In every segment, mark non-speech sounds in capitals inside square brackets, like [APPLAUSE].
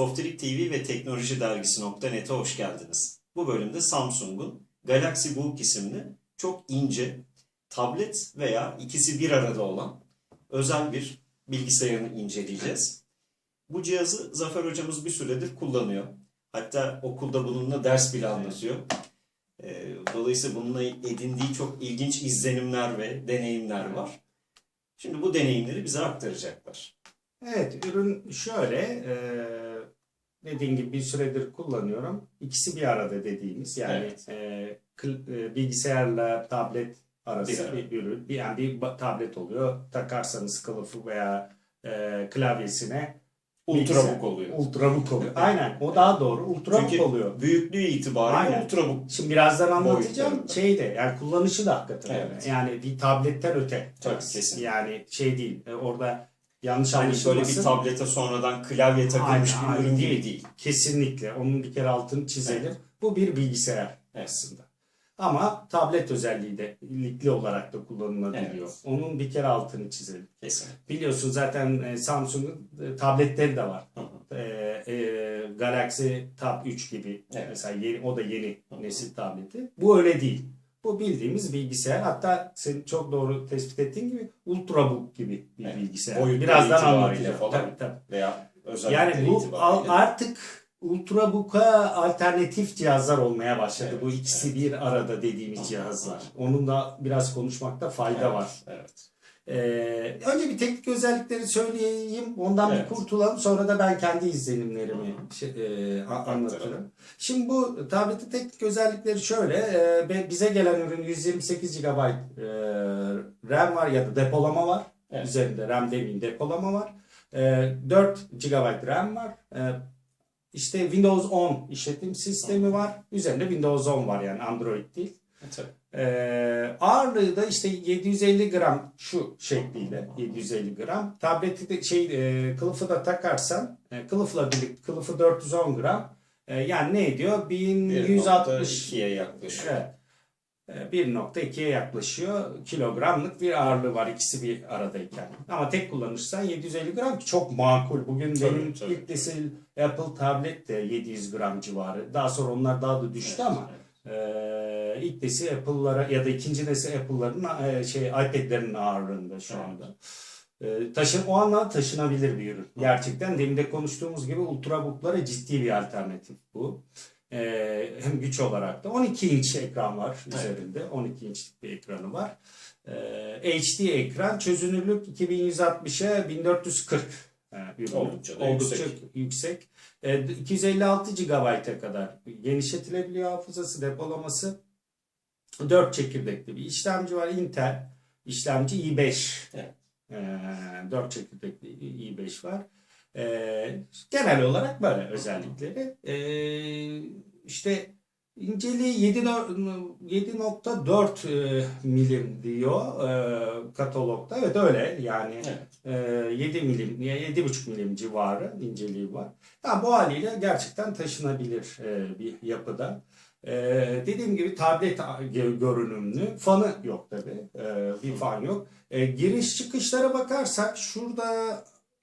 Softirik TV ve Teknoloji Dergisi.net'e hoş geldiniz. Bu bölümde Samsung'un Galaxy Book isimli çok ince tablet veya ikisi bir arada olan özel bir bilgisayarını inceleyeceğiz. Bu cihazı Zafer hocamız bir süredir kullanıyor. Hatta okulda bununla ders bile anlatıyor. Ee, Dolayısıyla bununla edindiği çok ilginç izlenimler ve deneyimler var. Şimdi bu deneyimleri bize aktaracaklar. Evet, ürün şöyle, e, dediğim gibi bir süredir kullanıyorum. İkisi bir arada dediğimiz yani Evet. e, e, bilgisayarla tablet arası Bir bir, ürün. Bir, yani bir tablet oluyor. Takarsanız kılıfı veya e, klavyesine Ultrabook oluyor. Ultrabook oluyor. Aynen, o daha doğru. Ultrabook Çünkü oluyor. büyüklüğü itibariyle Aynen. ultrabook. Şimdi birazdan anlatacağım şey de yani kullanışı da hakikaten. Evet. Yani bir tabletten öte. Tabii, kesin. Yani şey değil. e, Orada yanlış Hani böyle bir tablete sonradan klavye takılmış Aynen, bir ürün gibi değil. Kesinlikle. Onun bir kere altını çizelim. Bu bir bilgisayar Evet. aslında. Ama tablet özelliği de likli olarak da kullanılabiliyor. Evet. Onun bir kere altını çizelim. Kesin. Biliyorsun zaten e, Samsung'un e, tabletleri de var. Hı hı. E, e, Galaxy Tab 3 gibi. Evet. Mesela yeni, o da yeni Hı hı. nesil tableti. Bu öyle değil. Bu bildiğimiz bilgisayar. Hatta senin çok doğru tespit ettiğin gibi Ultrabook gibi bir Evet. bilgisayar. Boyutları Birazdan anlatacağım. falan. Tabii, tabii. Veya Yani bu itibariyle. artık Ultrabook'a alternatif cihazlar olmaya başladı. Evet, bu ikisi evet. bir arada dediğimiz cihazlar. Onun da biraz konuşmakta fayda Evet, var. Evet. Ee, önce bir teknik özellikleri söyleyeyim. Ondan Evet. bir kurtulalım. Sonra da ben kendi izlenimlerimi şey, e, anlatırım. Şimdi bu tabletin teknik özellikleri şöyle. e, bize gelen ürün 128 GB e, RAM var ya da depolama var. Evet. Üzerinde RAM demeyeyim depolama var. E, 4 GB RAM var. E, işte Windows 10 işletim sistemi var. Üzerinde Windows 10 var yani Android değil. E. Ee, ağırlığı da işte 750 gram şu şekliyle 750 gram. Tableti de şey e, kılıfı da takarsan e, kılıfla birlikte kılıfı 410 gram. E, yani ne ediyor? 1160 1.2'ye yaklaşıyor. Evet. E, 1.2'ye yaklaşıyor. Kilogramlık bir ağırlığı var ikisi bir aradayken. Ama tek kullanırsan 750 gram ki çok makul. Bugün Tabii, benim tabii. ilk nesil Apple tablet de 700 gram civarı. Daha sonra onlar daha da düştü Evet, ama ee, ilk nesil Apple'lara ya da ikinci nesil Apple'ların e, şey iPad'lerin ağırlığında şu anda. Ee, taşın o anlamda taşınabilir bir ürün. Gerçekten demin de konuştuğumuz gibi ultrabooklara ciddi bir alternatif bu. Ee, hem güç olarak da 12 inç ekran var üzerinde. 12 inçlik bir ekranı var. Ee, HD ekran çözünürlük 2160'a 1440 e, ürünü. Oldukça Oldukça yüksek. yüksek. Ee, 256 GB'a kadar genişletilebiliyor hafızası, depolaması. 4 çekirdekli bir işlemci var. Intel işlemci i5. Evet. Ee, 4 çekirdekli i5 var. Ee, genel olarak böyle özellikleri. Ee, işte inceliği 7 7.4 e, milim diyor e, katalogda. Evet öyle yani Evet. e, 7 milim, 7.5 milim civarı inceliği var. Ya bu haliyle gerçekten taşınabilir e, bir yapıda. E, dediğim gibi tablet gö- görünümlü. Fanı yok tabii. E, bir fan yok. E, giriş çıkışlara bakarsak şurada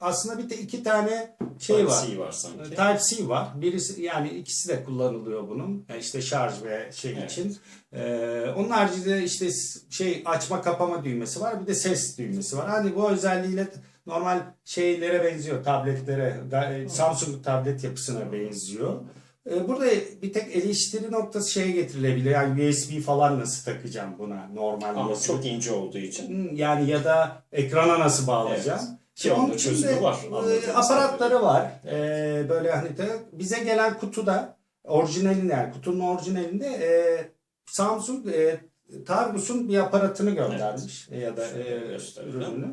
aslında bir de iki tane şey var. Type-C var sanki. Type-C var. Birisi yani ikisi de kullanılıyor bunun. E, işte şarj ve şey Evet. için. Ee, onun haricinde işte şey açma kapama düğmesi var. Bir de ses düğmesi var. Hani bu özelliğiyle normal şeylere benziyor. Tabletlere, e, Samsung tablet yapısına benziyor. Ee, burada bir tek eleştiri noktası şeye getirilebilir. Yani USB falan nasıl takacağım buna normal Ama USB. çok ince olduğu için. Hmm, Yani ya da ekrana nasıl bağlayacağım? Evet. Ki Ki onun için de var, e, aparatları var. E, böyle hani de bize gelen kutuda orijinalinde yani kutunun orijinalinde e, Samsung e, Targus'un bir aparatını göndermiş E, ya da e, ürünü.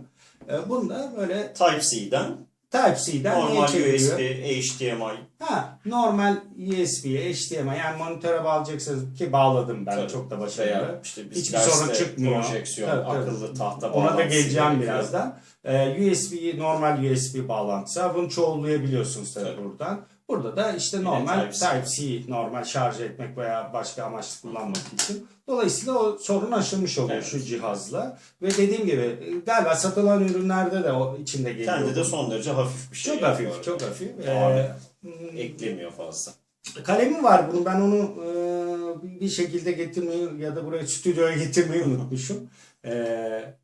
E, bunda böyle Type-C'den Type-C'den normal? USB, HDMI. Ha, normal USB, HDMI yani monitöre bağlayacaksınız ki bağladım ben Tabii. çok da başarılı. Veya işte Hiçbir sorun çıkmıyor. projeksiyon, Tabii, tabii. akıllı tahta Ona da geleceğim birazdan. Ee, USB normal USB bağlantısı. Bunu çoğullayabiliyorsunuz tabii, Tabii. buradan. Burada da işte Yine normal Type-C. Normal şarj etmek veya başka amaçlı kullanmak için. Dolayısıyla o sorun aşılmış oluyor Evet. şu cihazla. Ve dediğim gibi galiba satılan ürünlerde de o içinde geliyor. Kendi de son derece hafif bir şey. çok hafif, arada. çok hafif. Ee, hmm, Eklemiyor fazla. Kalemi var bunun. Ben onu e, bir şekilde getirmeyi ya da buraya stüdyoya getirmeyi unutmuşum. E,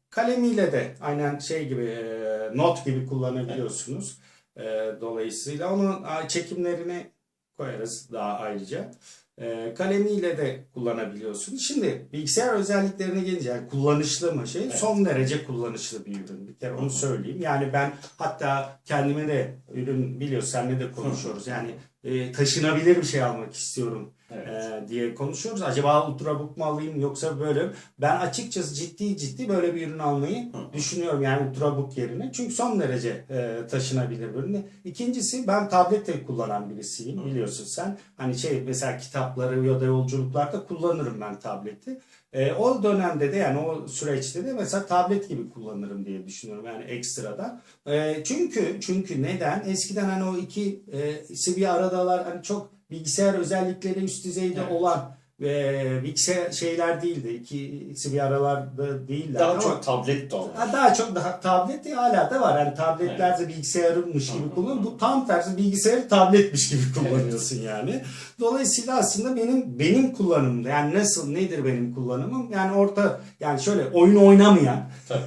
kalemiyle de aynen şey gibi e, not gibi kullanabiliyorsunuz. E, dolayısıyla onun çekimlerini koyarız daha ayrıca. E, kalemiyle de kullanabiliyorsunuz. Şimdi bilgisayar özelliklerine gelince yani kullanışlı mı şey Evet. son derece kullanışlı bir ürün. Bir kere onu söyleyeyim. Yani ben hatta kendime de ürün biliyorsun seninle de konuşuyoruz. Yani e, taşınabilir bir şey almak istiyorum Evet. e, diye konuşuyoruz. Acaba ultrabook mu alayım yoksa böyle ben açıkçası ciddi ciddi böyle bir ürün almayı Hı. düşünüyorum yani ultrabook yerine. Çünkü son derece e, taşınabilir bir ürün. İkincisi ben tablette kullanan birisiyim Hı. biliyorsun sen. Hani şey mesela kitapları ya da yolculuklarda kullanırım ben tableti. E, o dönemde de yani o süreçte de mesela tablet gibi kullanırım diye düşünüyorum yani ekstradan. E, çünkü çünkü neden? Eskiden hani o ikisi bir aradalar hani çok bilgisayar özellikleri üst düzeyde Evet. olan ve bilgisayar şeyler değildi. İkisi bir aralarda değiller. Daha ama çok tablet de olmuş. Ha, daha çok daha tablet de hala da var. Yani tabletler de bilgisayarmış Hı gibi kullanıyor. Bu tam tersi bilgisayarı tabletmiş gibi kullanıyorsun yani. Dolayısıyla aslında benim benim kullanımda yani nasıl nedir benim kullanımım? Yani orta yani şöyle oyun oynamayan Tabii.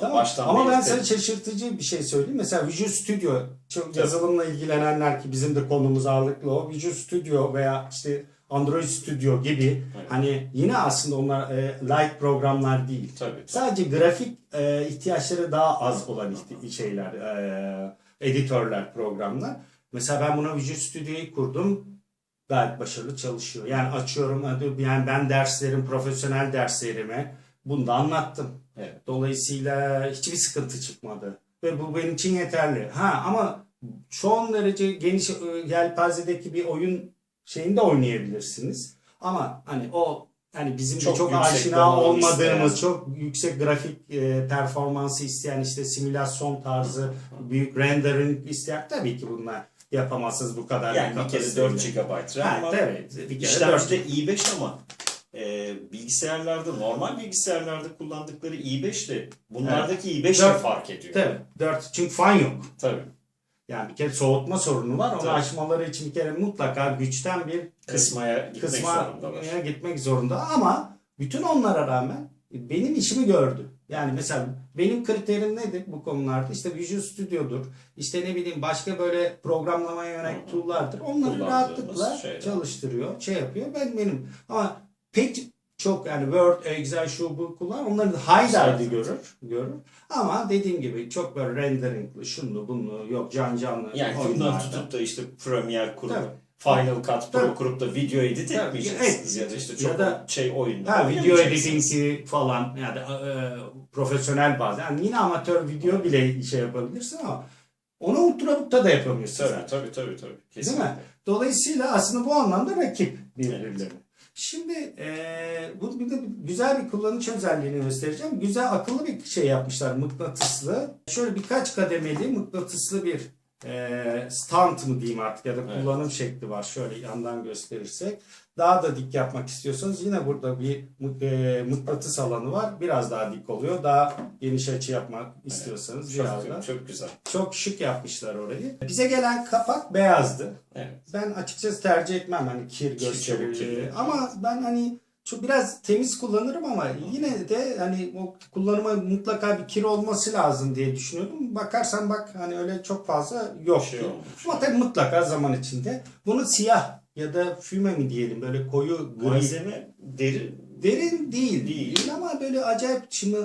Tamam. baştan Ama ben sana şaşırtıcı bir şey söyleyeyim. Mesela Visual Studio, çok yazılımla ilgilenenler ki bizim de konumuz ağırlıklı o. Visual Studio veya işte Android Studio gibi Evet. hani yine aslında onlar e, light programlar değil. Tabii. Sadece grafik e, ihtiyaçları daha az olan şeyler, e, editörler, programlar. Mesela ben buna Visual Studio'yu kurdum. Gayet başarılı çalışıyor. Yani açıyorum, yani ben derslerim, profesyonel derslerimi bunda anlattım. Evet. Dolayısıyla hiçbir sıkıntı çıkmadı. Ve bu benim için yeterli. Ha ama son derece geniş e, yelpazedeki bir oyun şeyinde oynayabilirsiniz. Ama hani o hani bizim Çok çok aşina olmadığımız, isteyen. çok yüksek grafik e, performansı isteyen işte simülasyon tarzı, büyük rendering isteyen tabii ki bunlar yapamazsınız bu kadar. Yani bir kere kapasiteyle. 4 GB RAM var. evet. Bir kere İşlemci 4 de i5 ama e, bilgisayarlarda normal bilgisayarlarda kullandıkları i5 ile bunlardaki i5 de fark ediyor. Tabii. 4 çünkü fan yok. Tabii. Yani bir kere soğutma sorunu var. Onu Tabii. aşmaları için bir kere mutlaka güçten bir Kısmaya gitmek kısma zorundalar. gitmek zorunda. Ama bütün onlara rağmen benim işimi gördü. Yani mesela benim kriterim nedir bu konularda? İşte Visual Studio'dur. İşte ne bileyim başka böyle programlamaya yönelik tool'lardır. Onları rahatlıkla şeyler. çalıştırıyor, şey yapıyor. Ben benim ama pek çok yani Word, Excel şu bu kullan onları da highlight Zaten. görür, görür. Ama dediğim gibi çok böyle renderingli, şunlu bunlu yok can canlı Yani bundan tutup da işte Premiere kurup Tabii. Final Cut Pro Tabii. kurup da video edit Tabii. etmeyeceksiniz. Evet. Ya da işte Ya çok da- şey oyunda Ha video editingi falan yani e, profesyonel bazen yani yine amatör video bile şey yapabilirsin ama onu ultrabook'ta da yapamıyorsun Tabii tabii tabii. tabii. Değil Kesinlikle. mi? Dolayısıyla aslında bu anlamda rakip birbirlerine. Şimdi e, bu bir de güzel bir kullanıcı özelliğini göstereceğim. Güzel akıllı bir şey yapmışlar mıknatıslı. Şöyle birkaç kademeli mıknatıslı bir e, stand mı diyeyim artık ya da Evet. kullanım şekli var. Şöyle yandan gösterirsek. Daha da dik yapmak istiyorsanız yine burada bir e, mıknatıs alanı var. Biraz daha dik oluyor. Daha geniş açı yapmak istiyorsanız biraz da. Çok, çok güzel. Çok şık yapmışlar orayı. Bize gelen kapak beyazdı. Evet. Ben açıkçası tercih etmem hani kir kirlenir. Ama ben hani çok biraz temiz kullanırım ama yine de hani o kullanıma mutlaka bir kir olması lazım diye düşünüyordum. Bakarsan bak hani öyle çok fazla yok. Şey olmuş. Ama tabii mutlaka zaman içinde. Bunu siyah ya da füme mi diyelim böyle koyu gri. Malzeme deri Derin değil. Değil. Değil ama böyle acayip şimdi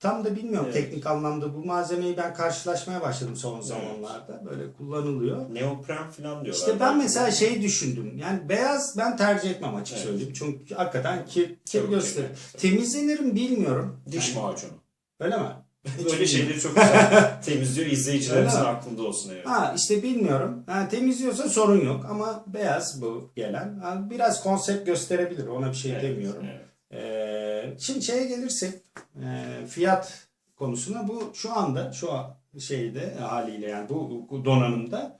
tam da bilmiyorum Evet. teknik anlamda bu malzemeyi ben karşılaşmaya başladım son Evet. zamanlarda. Böyle kullanılıyor. neopren falan diyorlar. İşte ben mesela şey düşündüm. Yani beyaz ben tercih etmem açık Evet. söyleyeyim. Çünkü hakikaten kir, kir gösterir. kirli. Temizlenir mi bilmiyorum. Diş Yani- macunu. Öyle mi? Böyle şeyleri çok güzel [LAUGHS] temizliyor. İzleyicilerimizin Öyle mi? aklında olsun. Evet. Ha işte bilmiyorum. Yani temizliyorsa sorun yok ama beyaz bu gelen. Yani biraz konsept gösterebilir. Ona bir şey Evet, demiyorum. evet. Ee, şimdi şeye gelirsek e, fiyat konusuna bu şu anda şu an şeyde haliyle yani bu, bu donanımda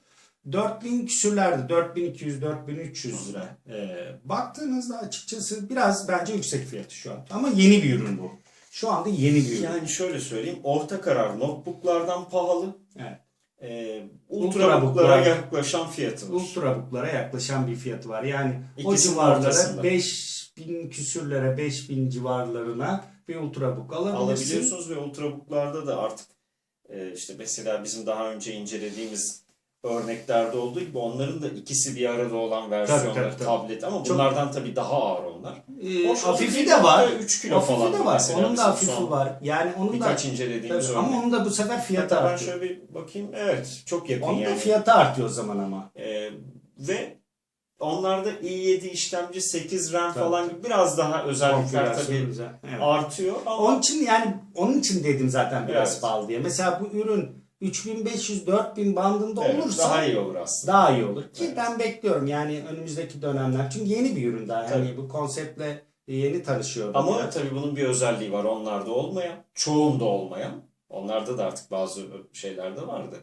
4000 küsürlerde 4200 4300 lira. Ee, baktığınızda açıkçası biraz bence yüksek fiyatı şu an. Ama yeni bir ürün bu. Şu anda yeni bir ürün. Yani şöyle söyleyeyim. Orta karar notebooklardan pahalı. Evet. Ee, Ultrabooklar. ultrabooklara yaklaşan fiyatı var. Ultrabook'lara yaklaşan bir fiyatı var. Yani o İkisinin civarlara ortasında. 5000 küsürlere 5000 civarlarına bir ultrabook alabilirsin. alabiliyorsunuz ve ultrabooklarda da artık e, işte mesela bizim daha önce incelediğimiz örneklerde olduğu gibi onların da ikisi bir arada olan versiyonları tabii, tabii. tablet ama Çok- bunlardan tabii daha ağır onlar. Ee, Hoş, hafifi de var. nokta üç kilo hafifi falan de var. mesela Onun da hafifi var. Yani onun Birkaç da incelediğimiz Tabii, örnek. ama onun da bu sefer fiyatı Hatta ben artıyor. şöyle bir bakayım. Evet çok yakın Onun yani. fiyatı artıyor o zaman ama. Ee, ve onlarda i7 işlemci 8 RAM Tabii. falan gibi biraz daha özellikler tabii güzel. Evet. artıyor ama Onun için yani onun için dedim zaten biraz Evet. pahalı diye. Mesela bu ürün 3500-4000 bandında evet, olursa daha iyi olur aslında. daha iyi olur. Ki Evet. ben bekliyorum yani önümüzdeki dönemler. Çünkü yeni bir ürün daha. Yani bu konseptle yeni tanışıyor. Ama biraz. tabii bunun bir özelliği var. Onlarda olmayan, çoğunda olmayan. Onlarda da artık bazı şeyler de vardı.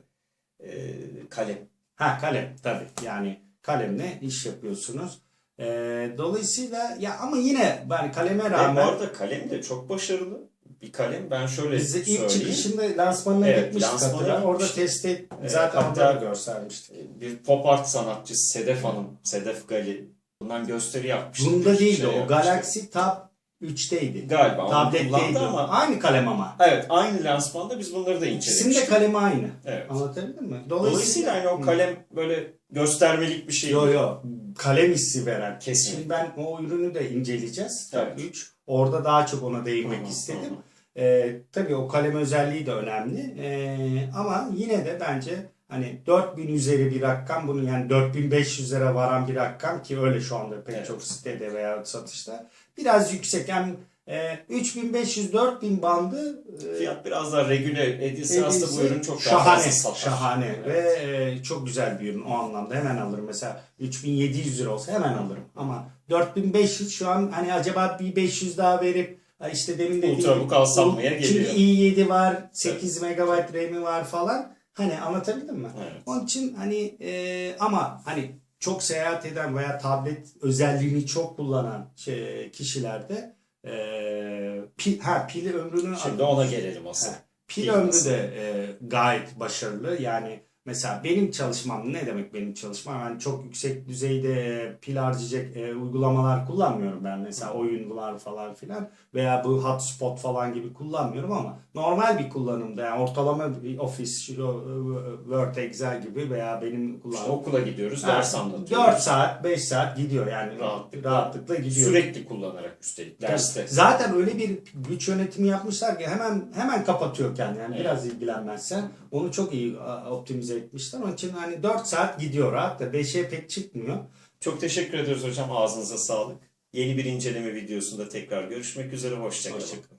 Ee, kalem. Ha kalem tabii. Yani kalemle iş yapıyorsunuz. Ee, dolayısıyla ya ama yine ben kaleme Ve bu rağmen arada kalem de çok başarılı bir kalem. Ben şöyle biz de ilk söyleyeyim. çıkışında lansmanına Evet, gitmiştik lansmana hatırlar. Orada gitmiştik. test et, Evet, zaten hatta- da göstermiştik. bir pop art sanatçısı Sedef Hanım, Sedef Gali bundan gösteri yapmıştı. Bunda değildi şey o. yapmıştı. Galaxy Tab 3'teydi. Galiba Tabletteydi. ama Aynı kalem ama. evet aynı lansmanda biz bunları da İkisinin incelemiştik. de kalemi aynı. Evet. Anlatabildim mi? Dolayısıyla hani o kalem böyle göstermelik bir şey. Yo değil. yo kalem hissi veren. Kesinlikle. Şimdi ben o ürünü de inceleyeceğiz. Tab Evet. 3. Orada daha çok ona değinmek istedim. Ee, tabii o kalem özelliği de önemli. Ee, ama yine de bence hani 4000 üzeri bir rakam bunun yani 4500'lere varan bir rakam ki öyle şu anda pek Evet. çok sitede veya satışta biraz yüksek. Yani e, 3500-4000 bandı e, Fiyat biraz daha regüle edilse aslında bu ürün çok daha şahane, fazla satar. Şahane Evet. ve e, çok güzel bir ürün o anlamda hemen alırım. Mesela 3700 lira olsa hemen alırım. Ama 4500 şu an hani acaba bir 500 daha verip işte demin dediğim Ultrabook alsam mıya Çünkü geliyor. i7 var, 8 MB RAM'i var falan. Hani anlatabildim mi? Evet. Onun için hani e, ama hani çok seyahat eden veya tablet özelliğini çok kullanan şey, kişilerde e, pil, ha pil ömrünü Şimdi ona gelelim asıl. Ha, Pil ömrü de e, gayet başarılı. Yani mesela benim çalışmam ne demek benim çalışmam? Yani çok yüksek düzeyde pil harcayacak e, uygulamalar kullanmıyorum ben. Mesela oyunlar falan filan veya bu hotspot falan gibi kullanmıyorum ama normal bir kullanımda yani ortalama bir şu, e, Word, Excel gibi veya benim İşte kullandığım okula gidiyoruz, Ha, ders anlatıyoruz. 4 saat, 5 saat gidiyor yani Rahatlıkla. rahatlıkla gidiyor. Sürekli kullanarak üstelik derste. Zaten öyle bir güç yönetimi yapmışlar ki hemen hemen kapatıyor kendini. Yani Evet. biraz ilgilenmezsen onu çok iyi optimize etmişler. Onun için hani 4 saat gidiyor rahat da 5'e pek çıkmıyor. Çok teşekkür ediyoruz hocam. Ağzınıza sağlık. Yeni bir inceleme videosunda tekrar görüşmek üzere. Hoşçakalın. Hoşçakalın.